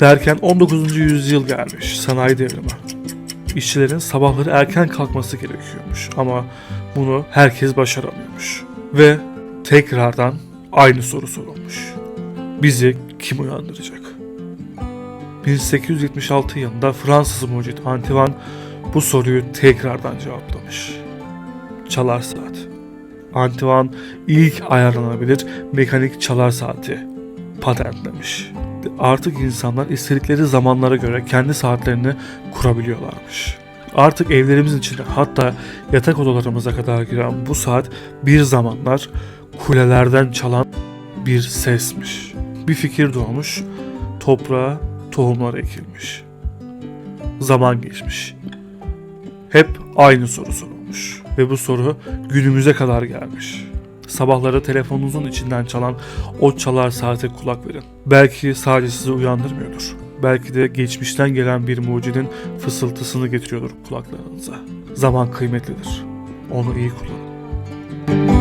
Derken 19. yüzyıl gelmiş, sanayi devrimi. İşçilerin sabahları erken kalkması gerekiyormuş ama bunu herkes başaramıyormuş. Ve tekrardan aynı soru sorulmuş. Bizi kim uyandıracak? 1876 yılında Fransız mucit Antoine bu soruyu tekrardan cevaplamış. Çalar saat. Antoine ilk ayarlanabilir mekanik çalar saati patentlemiş. Artık insanlar istedikleri zamanlara göre kendi saatlerini kurabiliyorlarmış. Artık evlerimizin içine hatta yatak odalarımıza kadar giren bu saat bir zamanlar kulelerden çalan bir sesmiş. Bir fikir doğmuş, toprağa tohumlar ekilmiş. Zaman geçmiş. Hep aynı soru sorulmuş ve bu soru günümüze kadar gelmiş. Sabahları telefonunuzun içinden çalan o çalar saate kulak verin. Belki sadece sizi uyandırmıyordur. Belki de geçmişten gelen bir mucidin fısıltısını getiriyordur kulaklarınıza. Zaman kıymetlidir. Onu iyi kullanın.